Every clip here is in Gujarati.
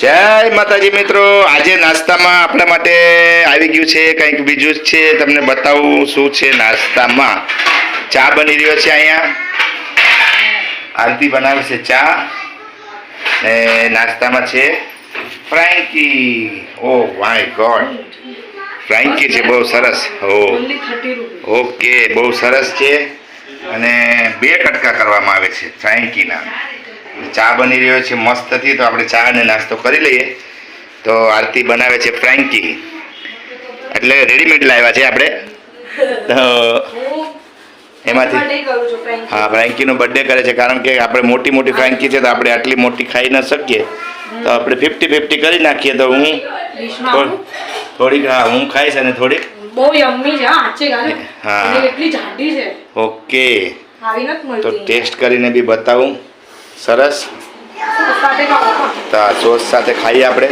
જય માતાજી મિત્રો. આજે નાસ્તામાં આપણા માટે આવી ગયું છે કંઈક બીજું જ છે. તમને બતાવું શું છે નાસ્તામાં. ચા બની રહ્યો છે અહીંયા. આરતી છે ચા. ને નાસ્તામાં છે ફ્રાન્કી ઓ માય ગોડ ફ્રાન્કી છે, બહુ સરસ. ઓ રૂપીઝ ઓકે બહુ સરસ છે. અને બે કટકા કરવામાં આવે છે ફ્રાન્કીના ચા બની રહ્યો છે મસ્ત હતી તો આપણે ચા અને નાસ્તો કરી લઈએ. તો આરતી બનાવે છે ફ્રેન્કી એટલે રેડીમેડ લાવ્યા છે આપણે. તો એમાંથી હા ફ્રેન્કીનો બર્થડે કરે છે. કારણ કે આપણે મોટી મોટી ફ્રેન્કી છે તો આપણે આટલી મોટી ખાઈ ન શકીએ. તો આપણે ફિફ્ટી ફિફ્ટી કરી નાખીએ તો હું થોડીક હા હું ખાઈશ અને થોડીક બહુ યમ્મી છે હા ગાલે હા. એટલી જાડી છે. ઓકે. તો ટેસ્ટ કરીને બી બતાવું. સરસ સાથે ખાઓ હા. તો આ સોસ સાથે ખાઈએ આપણે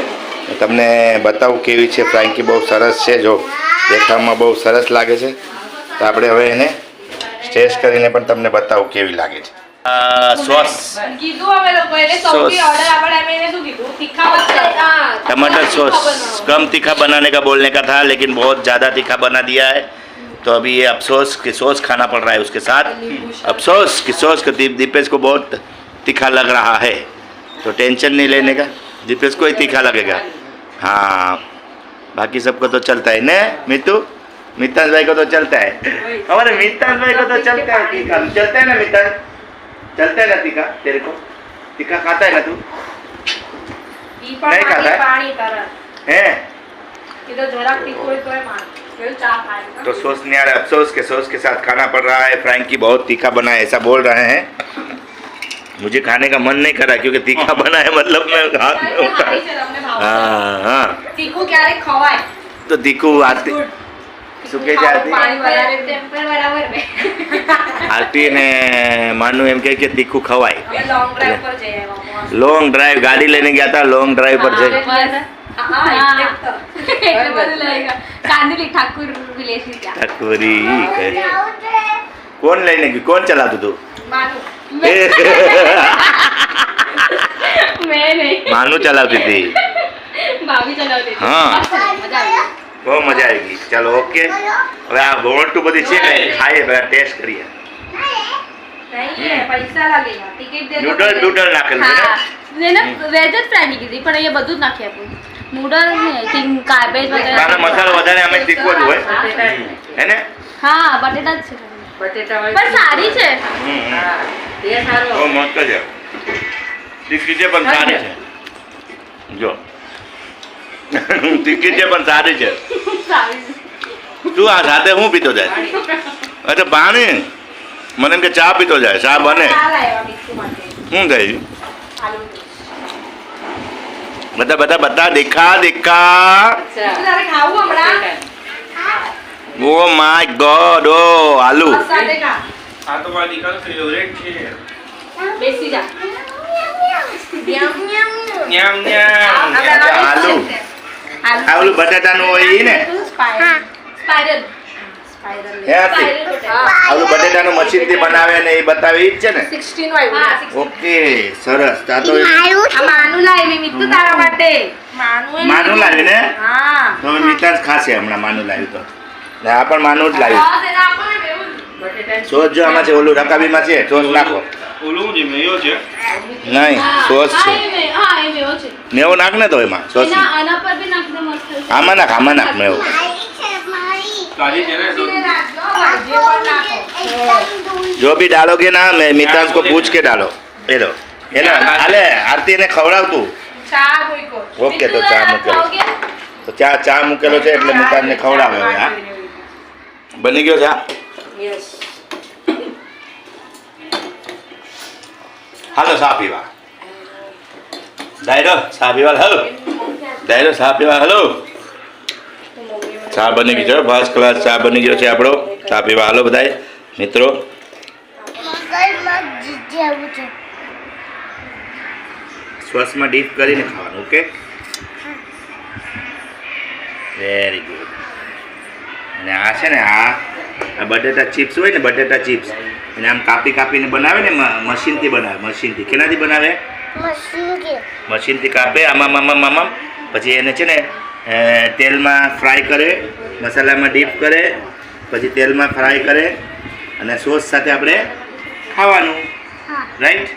તમને બતાવું કેવી છે ફ્રાન્કી બહુ સરસ છે જો દેખાવમાં બહુ સરસ લાગે છે તો આપણે હવે એને ટેસ્ટ કરીને પણ તમને બતાવું કેવી લાગે છે સોસ કીધું અમે લોકો એટલે સૌથી સોસ. ઓર્ડર આપણે અમે એને શું કીધું તીખા મત टमाटर सॉस कम तीखा बनाने का बोलने का था लेकिन बहुत ज़्यादा तीखा बना दिया है तो अभी ये अफसोस कि सॉस खाना पड़ रहा है उसके साथ अफसोस कि सॉस को दीप दीपेश को बहुत तीखा लग रहा है तो टेंशन नहीं लेने का दीपेश को ही तीखा लगेगा। हाँ बाकी सबको तो चलता है न? मितु? मितान भाई को तो चलता है। हमारे मितान भाई को तो चलता है तीखा। चलता है ना मितान? चलता है ना तीखा? तेरे को? तीखा खाता है ना तू? नहीं खाता है? तो, तो सोच नहीं आ रहा अफसोस के सोच के साथ खाना पड़ रहा है। फ्रैंकी बहुत तीखा बना है ऐसा बोल रहे हैं। मुझे खाने का मन नहीं कर रहा क्योंकि तीखा बना है मतलब मैं हाथ में એટલે उठा સારી છે તમને ભાવે हाँ हाँ તીખું ક્યારેક ખવાય तो तीखू आरती શું કહે છે આરતી પાણી વધારે ટેમ્પર બરાબર ને આરતી ને માનું એમ કહે કે તીખું ખવાય અમે લોંગ ડ્રાઈવ પર જઈ આવ્યા મસ્ત. લોંગ ડ્રાઈવ ગાડી લઈને ગયા હતા લોંગ ડ્રાઈવ પર જઈ હા, હા, એટલે જ તો. એટલે બધું લઈ ગયા. કાંદુલી ઠાકુર વિલેજ ની ત્યાં ઠાકોરી કહે. કોણ લઈને ગયું કોણ ચલાવતું હતું માનું એ, મેં નહીં માનું ચલાવતી હતી. હા. બહુ મજા આવી ગઈ. ચાલો ઓકે. હવે આ બોટું બધી છે ને ખાઈએ પહેલા ટેસ્ટ કરીએ. નૂડલ નૂડલ નાખેલું છે ને? વેજ જ ફ્રાયની કીધી પણ અહીંયા બધું જ નાખી આપ્યું. નૂડલ ને કિંગ કાર્બેજ મસાલો વધારે અમે તીખો જ હોય. હે ને? હા બટેટા જ છે. બટેટા પણ સારી છે. બહુ મસ્ત છે. પણ સારી છે. જો. તીખી છે પણ સારી છે. તું આ સાથે હું પીતો જાય? અરે પાણી. મને એમ કે ચા પીતો જાય ચા બને. શું થઈ બધા બધા બધા દેખા દેખા? ઓ માય ગોડ ઓ આલુ. આ તો મારી દીકરાનો ફેવરેટ છે. બેસી જા. ન્યામ ન્યામ આલુ આ ઓલું બટાટાનું હોય ને. સ્પાઇરલ સ્પાઈરલ હે? આરતી? આ મશીનથી બનાવે ને એ બતાવે ઈ જ છે ને? 16 નું આવ્યું. ઓકે સરસ. તા તો આ માનું લાવી તારા માટે. માનું ને? હા. તો હવે મિતાજ ખાશે હમણાં માનું લાવ્યું તો. આ પણ માનું જ લાવ્યું. સોસ જો આમાં છે ઓલું રકાબીમાં છે સોસ નાખો. ઓલું જે મેયો છે. નહીં સોસ છે. મેવો નાખ ને તો એમાં સોસ આમાં નાખ આમાં નાખ મેવો. જો ભી ડાલોગે ના મેં મિતાંશ કો પૂછ કે डालो એ લો. એ ના. અલે આરતી ને ખવડાવ તું ઓકે તો ચા મૂકેલો તો ચા ચા મૂકેલો છે એટલે મિતાંશ ને ખવડાવે હા. બની ગયો છે યસ હાલો ચા પીવા ડાયરો ચા પીવા હલો ડાયરો ચા પીવા હલો ચા બની ગઈ છે ફર્સ્ટ ક્લાસ ચા બની ગયો છે આપણો. ચા પીવા હાલો બધાય. મિત્રો. શ્વાસમાં ડીપ કરીને ખાવાનું ઓકે વેરી ગુડ અને આ છે ને, આ આ બટેટા ચિપ્સ હોય ને બટેટા ચિપ્સ. એને આમ કાપી કાપીને બનાવે ને મશીનથી બનાવે મશીનથી. કેનાથી બનાવે? મશીનથી. કાપે આમાં આમાં આમાં પછી એને છે ને તેલમાં ફ્રાય કરે મસાલામાં ડીપ કરે પછી તેલમાં ફ્રાય કરે અને સોસ સાથે આપણે ખાવાનું. રાઈટ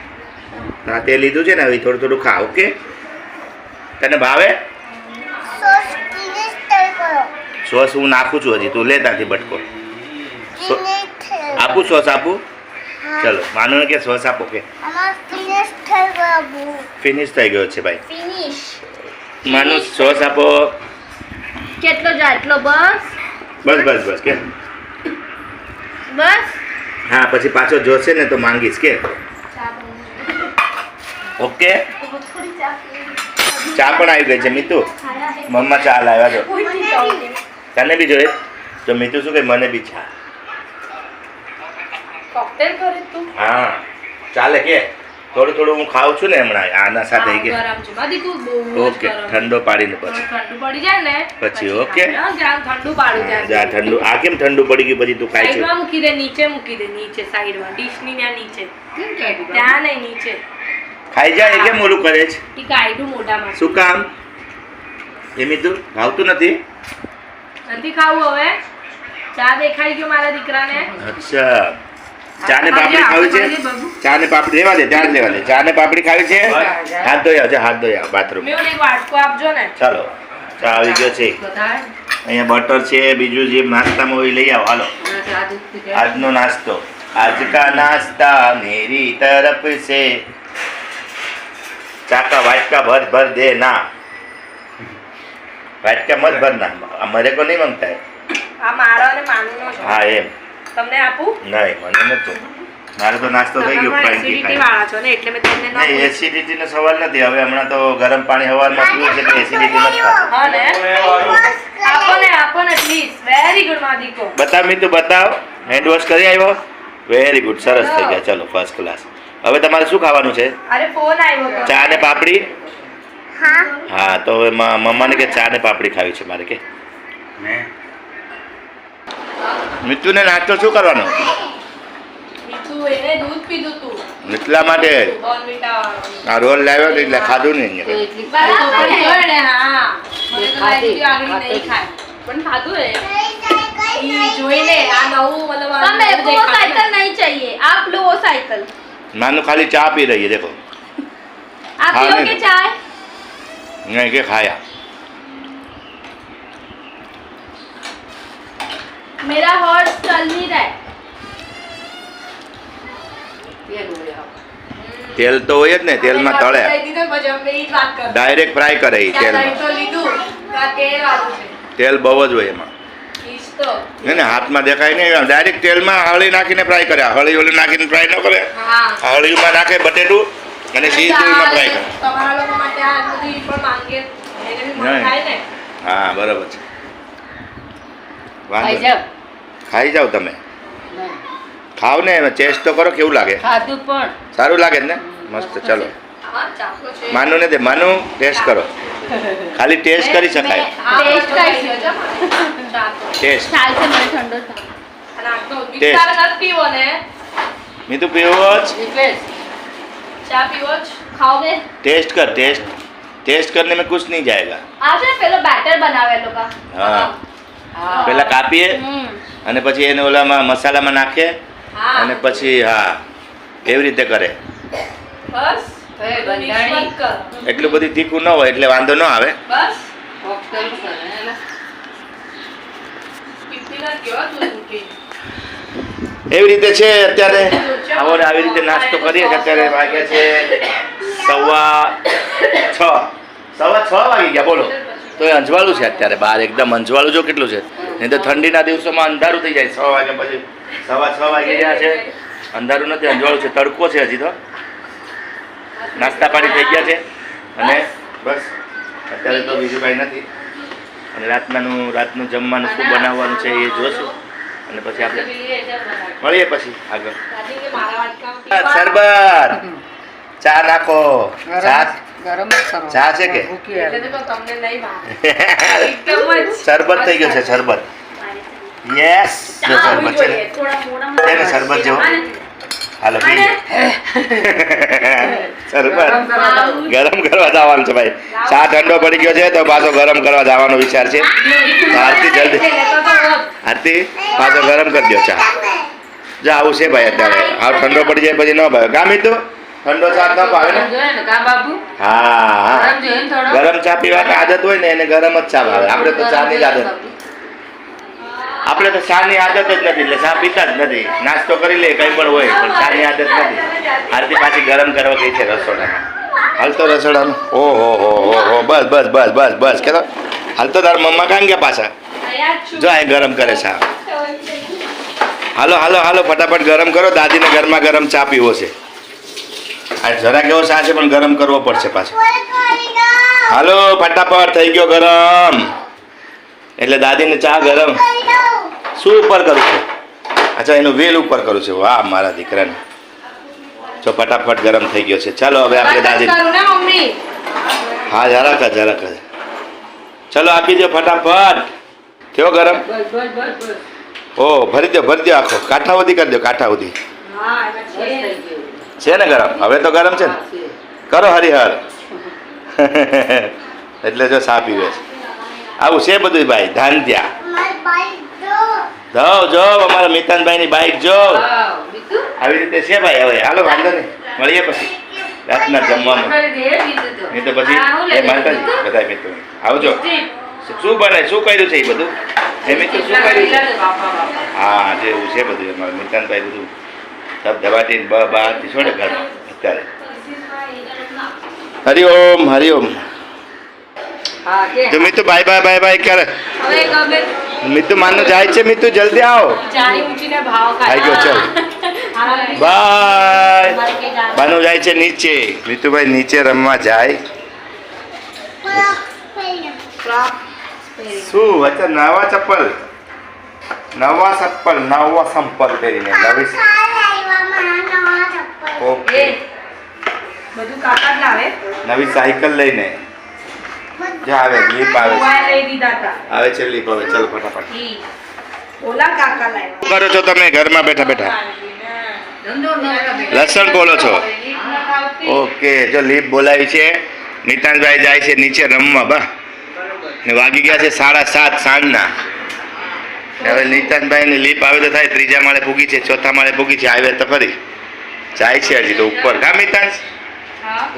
તો આ તે લીધું છે ને હવે થોડું થોડું ખા ઓકે તને ભાવે? સોસ હું નાખું છું હજી. તું લેતાથી બટકો. આપું શ્વાસ આપું ચલો માનો કે શ્વાસ આપો કે? ફિનિશ થઈ ગયો છે ભાઈ. ફિનિશ માનું શ્વાસ આપો કેટલો જાય? એટલો બસ? બસ બસ બસ કે? બસ? હા પછી પાછો જોશે ને તો માંગીશ કે? ઓકે? ચા પણ આવી ગઈ છે મીતુ. મમ્મા ચા લાવ્યા છો તને બી જોઈએ. તો મીતુ શું કહે મને બી ચા. કોકટેલ કરી તું? હા. ચાલે કે થોડું થોડું હું ખાઉં છું ને હમણાં આના સાથે કે. ઓકે. ઠંડો પાડીને પછી. ઠંડુ પડી જાય ને પછી ઓકે. ઠંડુ પાડું જા. ઠંડુ. આ કેમ ઠંડુ પડી ગયું પછી તું ખાઈ છે? સાઈડમાં મૂકી દે નીચે મૂકી દે નીચે સાઈડમાં. ડીશની ત્યાં નીચે? ત્યાં નહીં નીચે. ખાઈ જાય એ કેમ ઓલું કરે છે? ઈ કાઢ્યું મોઢામાં. શું કામ? એ મીતુ ભાવતું નથી? નથી ખાવું હવે. ચા દેખાઈ ગયો મારા દીકરાને. અચ્છા. ચા ને પાપડી ખાવી છે? ચા ને પાપડી લેવા દે ત્યાં લેવા દે. ચા ને પાપડી ખાવી છે? હાથ ધોઈ આવજો હાથ ધોઈ આવ બાથરૂમ ચાલો ચા આવી ગયો છે. અહીંયા બટર છે બીજું જે નાસ્તામાં હોય લઈ આવો હાલો. આજનો નાસ્તો. આજ કા નાસ્તા મેરી તરફ છે ચાકા વાટકા ભર ભર દે ના. વાટકા મત ભર ના. અમારે કો નહીં માંગતા મારો હા એમ. તમને આપું? નહીં મને નથી મારે તો નાસ્તો થઈ ગયો એસિડિટી ખાઈ વાળા છો ને એટલે મેં તમને નહીં પૂછ્યું. એસિડિટીનો સવાલ નથી હવે હમણાં તો ગરમ પાણી હવારમાં પીવું છે એટલે એસિડિટી નથી. હા ને? આપો ને આપો ને પ્લીઝ વેરી ગુડ માદીકો બતાવ મીતુ બતાવ. હેન્ડ વોશ કરી આવ્યો? વેરી ગુડ સરસ થઈ ગયા. ચલો ફર્સ્ટ ક્લાસ હવે તમારે શું ખાવાનું છે? અરે ફોન આવ્યો ચા ને પાપડી? હા તો હવે મ- મમ્માને કે ચા ને પાપડી ખાવી છે મારે કે? મિત્રુને નાસ્તો શું કરવાનો? એટલા માટે? આ રોલ લાવ્યો તો એટલે ખાધું નહીં નાનું ખાલી ચા પી રહી દેખો. નહીં. કે ખાયા. मेरा हॉर्स चल नहीं रहा है તેલ હોય આવું. તેલ તો હોય જ ને તેલમાં અને તળે કહી દીધું પછી અમે ઈ જ વાત કરતા. ડાયરેક્ટ ફ્રાય કરે એ ત્યાં દહીં તેલમાં તો લીધું ત્યાં તેલ વાળું છે તેલ બહુ જ હોય એમાં ઈ જ તો હે ને હાથમાં દેખાય નહીં ડાયરેક્ટ તેલમાં હળી નાખીને ફ્રાય કરે હળી હળી નાખીને ફ્રાય ન કરે હા હળીમાં નાખે બટેટું અને સીધ તેલમાં ફ્રાય કરે તમારા લોકો માટે આ બધું ઈ પણ માંગે એને બી મન નહીં. થાય ને હા બરાબર છે વાંધો ખાઈ નહીં. જાવ. ખાઈ જાઓ તમે નહીં. ખાવ ને ટેસ્ટ તો કરો કેવું લાગે ખાધું પણ સારું લાગે છે ને મસ્ત ચલો હા ચાખો છે માનું ને તે માનું ટેસ્ટ કરો ખાલી ટેસ્ટ કરી શકાય આ ટેસ્ટ બધું કઈ લઈ લેજો. ચાખો. ટેસ્ટ चाल से मेरे ठंडो था અને આટલો ટેસ્ટ. વિસ્તાર નથી પીવો ને મેં તો પીવો જ દીપેશ, ચા પીવો જ खाओगे ટેસ્ટ કર ટેસ્ટ ટેસ્ટ करने में कुछ नहीं जाएगा आज है पेलो बैटर बनावे लोग का હા પેલા કાપીએ અને પછી એને ઓલામાં મસાલામાં નાખીએ અને પછી હા એવી રીતે કરે. એટલું બધું તીખું ન હોય એટલે વાંધો ન આવે. એવી રીતે છે અત્યારે. આવો આવી રીતે નાસ્તો કરીએ અત્યારે વાગે છે સવા છ. સવા છ વાગી ગયા બોલો. તો એ અંજવાળું છે અત્યારે બહાર એકદમ અંજવાળું જો કેટલું છે. નહીં તો ઠંડીના દિવસોમાં અંધારું થઈ જાય. છ વાગ્યા પછી સવા છ વાગી ગયા છે. અંધારું નથી અંજવાળું છે. તડકો છે હજી તો. નાસ્તા પાણી થઈ ગયા છે. અને બસ અત્યારે તો બીજું કાંઈ નથી. અને રાતનાનું રાતનું જમવાનું શું બનાવવાનું છે એ જોશું. અને પછી આપણે. મળીએ પછી આગળ. સરબર કે મારા વાટકામાં સરબત. ચા નાખો. ચા. ચા છે કે? શરબત થઈ ગયો છે શરબત યસ જો શરબત છે ને થોડા મોડા છે ને શરબત જેવું? હાલો પી ગરમ ગરમ કરવા જવાનું છે ભાઈ ચા ઠંડો પડી ગયો છે તો પાછો ગરમ કરવા જવાનો વિચાર છે આરતી જલ્દી આરતી પાછો ગરમ કરી દો ચા જો આવું છે ભાઈ અત્યારે આવ ઠંડો પડી જાય પછી ન ભાવે કામ તો ઠંડો ચા ન ભાવે ને? જોઈએ ને કા બાબુ? હા ગરમ ને ચા પીવાની આદત હોય ને એને ગરમ જ ચા ભાવે. આપણે તો ચાની જ આદત. આપણે તો ચા ની આદત જ નથી એટલે ચા પીતા જ નથી. નાસ્તો કરી લે કંઈ પણ હોય પણ ચા ની આદત નથી. આરતી પાછી ગરમ કરવા ગઈ છે રસોડામાં. હાલતો રસોડા ઓ હો હો હો હો બસ બસ બસ બસ બસ. કે હાલતો તાર મમ્મા કાંઈ ગયા પાછા? જો આ ગરમ કરે ચા હાલો હાલો હાલો ફટાફટ ગરમ કરો. દાદીને ગરમા ગરમ ચા પીવો છે. આ જરા કેવો ચા છે પણ ગરમ કરવો પડશે પાછો. હાલો ફટાફટ થઈ ગયો ગરમ. એટલે દાદીને ચા ગરમ. શું ઉપર કરું છું? અચ્છા એનું વેલ ઉપર કરું છું. વાહ મારા દીકરાને. જો ફટાફટ ગરમ થઈ ગયો છે. ચાલો હવે આપણે દાદી હા જરાક જરાક. ચલો આપી દો ફટાફટ. થયો ગરમ? ઓ ભરી દો ભરી દો આખો. કાંઠા સુધી કરી દો કાંઠા સુધી. બસ થઈ ગયું. છે ને ગરમ હવે તો ગરમ છે ને કરો હરિહર એટલે જો સા પીવે છે આવું છે બધું ભાઈ ધાન ત્યાં જાઓ જો અમારા મિતાનભાઈની બાઈક જો આવી રીતે છે ભાઈ હવે હાલો વાંધો નહીં મળીએ પછી રાતના જમવામાં કરી દે, બીજું તો. નહીં તો પછી એ લઈ માનતા લીધું. બધા મિત્રો આવજો શું બને શું કર્યું છે એ બધું એ મિત્રો શું કર્યું છે લીલા બાપા, બાપા. હા જેવું છે બધું અમારા મિતાનભાઈ બધું સબ બ બહારથી છોડે ઘરમાં અત્યારે. હરિઓમ હરિઓમ તો Mitu bye bye bye bye ક્યારે? મિતુ માનું જાય છે મિતુ જલ્દી આવો. આવી ગયો ચલ. બાય. માનું જાય છે નીચે. મિતુભાઈ નીચે રમવા જાય. શું વચ્ચે નાવા ચપ્પલ? નવા ચપ્પલ નવા સંપલ પહેરીને નવી ઓકે. બધું કાકા જ લાવે. નવી સાયકલ લઈને. જ્યાં આવે લીપ આવે છે મોબાઈલ લઈ દીધા હતા આવે છે લીપ આવે. ચાલ ફટાફટ. ઓલા કાકા લાવે શું કરો છો તમે? ઘરમાં બેઠા બેઠા. લસણ બોલો છો? ઓકે જો લીપ બોલાવી છે. નિતાનભાઈ જાય છે નીચે રમવા બા. ને વાગી ગયા છે સાડા સાત સાંજના. હવે નિતાનભાઈ ની લીપ આવે તો થાય ત્રીજા માળે પૂગી છે ચોથા માળે પૂગી છે આવે તો ફરી જાય છે હજી તો ઉપર. કા મિતાંશ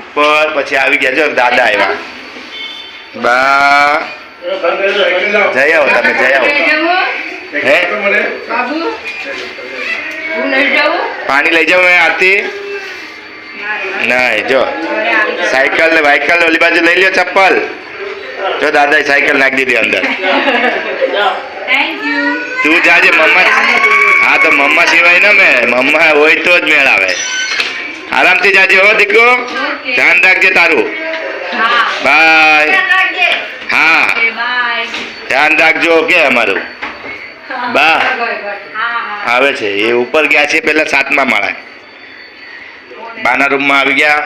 ઉપર પછી આવી ગયા જો દાદા આવ્યા. બા. જઈ આવો તમે જઈ આવો. હે? પાણી લઈ જાવ આરતી. નહીં જો. સાયકલ ને વાયકલ ઓલી બાજુ લઈ લ્યો ચપ્પલ. જો દાદા સાયકલ નાખી દીધી અંદર. તું જાજે મમ્મા હા તો મમ્મા સિવાય ને મેં મમ્મા હોય તો જ મેળ આવે. આરામથી જાજે હો દીકરો. ધ્યાન રાખજે તારું. બાય હા. ધ્યાન રાખજો કે અમારું. બા. હા હા. આવે છે. એ ઉપર ગયા છે પેલા સાતમા માળા. બાના રૂમમાં આવી ગયા.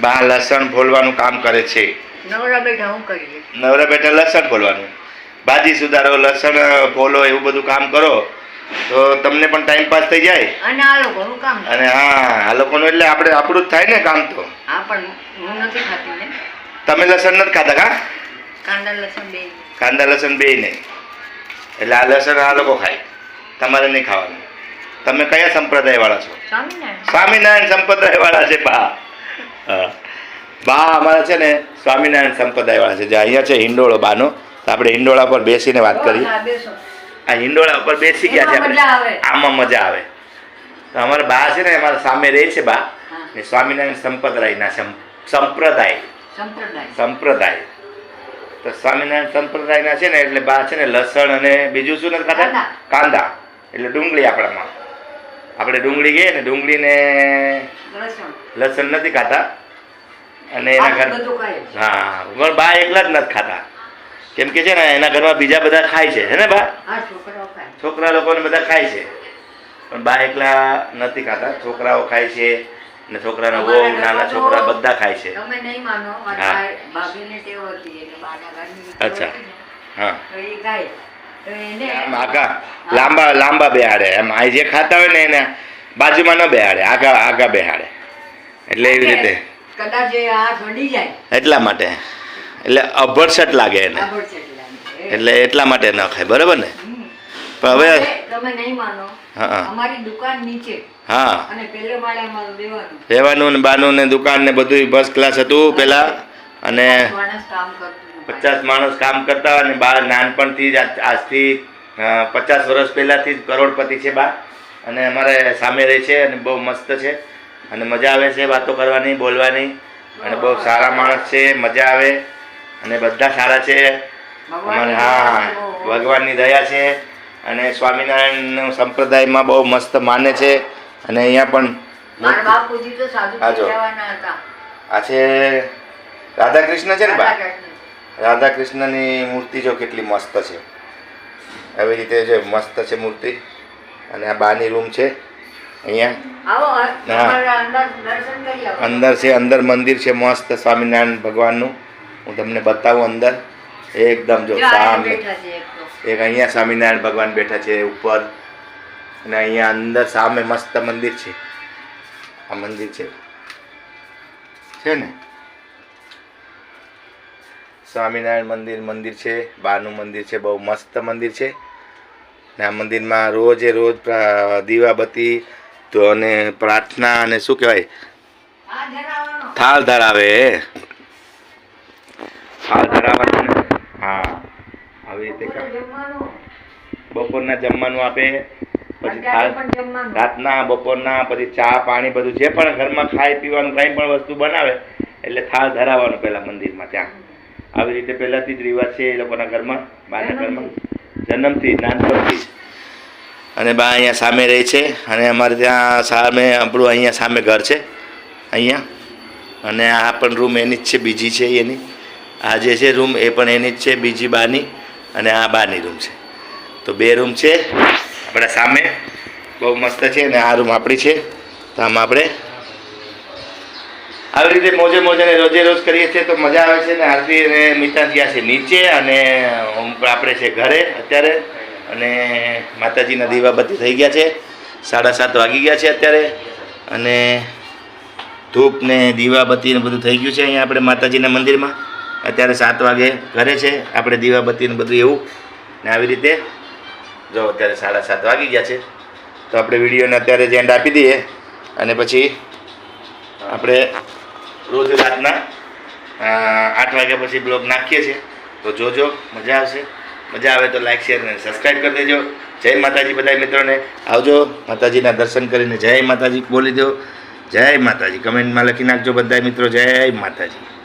બા લસણ ફોલવાનું કામ કરે છે. નવરા બેઠા હું કરીએ નવરા બેઠા લસણ ફોલવાનું. ભાજી સુધારો લસણ ફોલો એવું બધું કામ કરો તો તમને પણ ટાઈમ પાસ થઈ જાય. અને આ લોકોનું કામ અને હા આ લોકોનું એટલે આપણે આપણું જ થાય ને કામ તો. હા પણ હું નથી ખાતી ને. તમે લસણ નથી ખાતા કા? કાંદા લસણ બે. કાંદા લસણ બે નહીં એટલે આ લસણ આ લોકો ખાય. તમારે નહીં ખાવાનું. તમે કયા સંપ્રદાય વાળા છો? સ્વામિનારાયણ. સંપ્રદાય વાળા છે બા. હા. બા અમારા છે ને સ્વામિનારાયણ સંપ્રદાય વાળા છે. જે અહીંયા છે હિંડોળો બાનો. તો આપણે હિંડોળા પર બેસીને વાત કરી. આ હિંડોળા ઉપર બેસી ગયા છે આપણે. આમાં મજા આવે. તો અમારા બા છે ને અમારા સામે રહે છે બા. ને સ્વામિનારાયણ સંપ્રદાયના સંપ્રદાય. સંપ્રદાય. તો સ્વામિનારાયણ સંપ્રદાયના છે ને એટલે બા છે ને લસણ અને બીજું શું નથી ખાતા કાંદા. એટલે ડુંગળી આપણામાં. આપણે ડુંગળી ગઈએ ને ડુંગળીને લસણ. લસણ નથી ખાતા. અને એના ઘર હા પણ બા એકલા જ નથી ખાતા. કેમ કે છે ને એના ઘરમાં બીજા બધા ખાય છે. હે ને બા? છોકરા લોકોને બધા ખાય છે. પણ બા એકલા નથી ખાતા. છોકરાઓ ખાય છે ને છોકરાના બહુ નાના છોકરા બધા ખાય છે. અચ્છા. હા. આગા લાંબા લાંબા બેહાડે. એમ આ જે ખાતા હોય ને એને બાજુમાં ન બેહાડે આગા આગા બેહાડે. એટલે એવી રીતે. કદાચ એ જાય. એટલા માટે. એટલે અભરસટ લાગે એને. એટલે એટલે માટે ન ખાય બરાબર ને? પણ હવે તમે નહીં માનો હા અમારી દુકાન નીચે. હા. અને પેલે માળે અમારું દેવાનું રહેવાનું ને બાનું ને દુકાન ને બધું ફર્સ્ટ ક્લાસ હતું પેલા. અને પચાસ માણસ કામ કરતા. અને બા નાનપણથી જ આજ- આજથી પચાસ વર્ષ પહેલાંથી જ કરોડપતિ છે બા અને અમારે સામે રહે છે અને બહુ મસ્ત છે. અને મજા આવે છે વાતો કરવાની બોલવાની. અને બહુ સારા માણસ છે મજા આવે. અને બધા સારા છે. અમારે હા ભગવાનની દયા છે. અને સ્વામિનારાયણ સંપ્રદાયમાં બહુ મસ્ત માને છે. અને અહીંયા પણ હાજો આ છે રાધા કૃષ્ણ છે ને બા. રાધા કૃષ્ણની મૂર્તિ જો કેટલી મસ્ત છે. આવી રીતે જે મસ્ત છે મૂર્તિ. અને આ બાની રૂમ છે. અહીંયા. અંદર છે અંદર મંદિર છે મસ્ત સ્વામિનારાયણ ભગવાનનું. હું તમને બતાવું અંદર. એકદમ જો સામે. એક અહીંયા સ્વામિનારાયણ ભગવાન બેઠા છે ઉપર. અને અહીંયા અંદર સામે મસ્ત મંદિર છે. આ મંદિર છે. છે ને? સ્વામિનારાયણ મંદિર મંદિર છે. બાનું મંદિર છે. બહુ મસ્ત મંદિર છે. ને આ મંદિરમાં રોજે રોજ દીવાબત્તી તો અને પ્રાર્થના અને શું કહેવાય? થાળ ધરાવવાનો થાળ ધરાવે છે ને. હા આવી રીતે બપોરના જમવાનું આપે પછી થાળ રાતના બપોરના પછી ચા પાણી બધું જે પણ ઘરમાં ખાઈ પીવાનું કંઈ પણ વસ્તુ બનાવે એટલે થાળ ધરાવવાનું પહેલાં મંદિરમાં ત્યાં. આવી રીતે પહેલાથી જ રિવાજ છે એ લોકોના ઘરમાં બાના ઘરમાં. જન્મથી નાનપણથી. અને બા અહીંયા સામે રહે છે અને અમારે ત્યાં સામે આપણું અહીંયા સામે ઘર છે અહીંયા. અને આ પણ રૂમ એની જ છે બીજી છે એની. આ જે છે રૂમ એ પણ એની જ છે, બીજી બાની અને આ બાની રૂમ છે. તો બે રૂમ છે, આપણા સામે. બહુ મસ્ત છે અને આ રૂમ આપણી છે. તો આમાં આપણે આવી રીતે મોજે મોજે ને રોજે રોજ કરીએ છીએ તો મજા આવે છે ને આરતી અને મિતા ગયા છે નીચે અને આપણે છે ઘરે અત્યારે. અને માતાજીના દીવાબત્તી થઈ ગયા છે. સાડા સાત વાગી ગયા છે અત્યારે. અને ધૂપ ને દીવાબત્તી ને બધું થઈ ગયું છે અહીંયા આપણે માતાજીના મંદિરમાં. અત્યારે સાત વાગે ઘરે છે. આપણે દીવાબત્તી ને બધું એવું. ને આવી રીતે જો અત્યારે સાડા સાત વાગી ગયા છે. તો આપણે વિડીયોને અત્યારે જ એન્ડ આપી દઈએ. અને પછી આપણે રોજ રાતના આઠ વાગ્યા પછી બ્લોગ નાખીએ છીએ. તો જોજો, મજા આવશે. મજા આવે તો લાઈક શેર અને સબસ્ક્રાઈબ કરી દેજો. જય માતાજી બધા મિત્રોને. આવજો માતાજીના દર્શન કરીને. જય માતાજી. બોલી દો. જય માતાજી. કમેન્ટમાં લખી નાખજો બધા મિત્રો. જય માતાજી.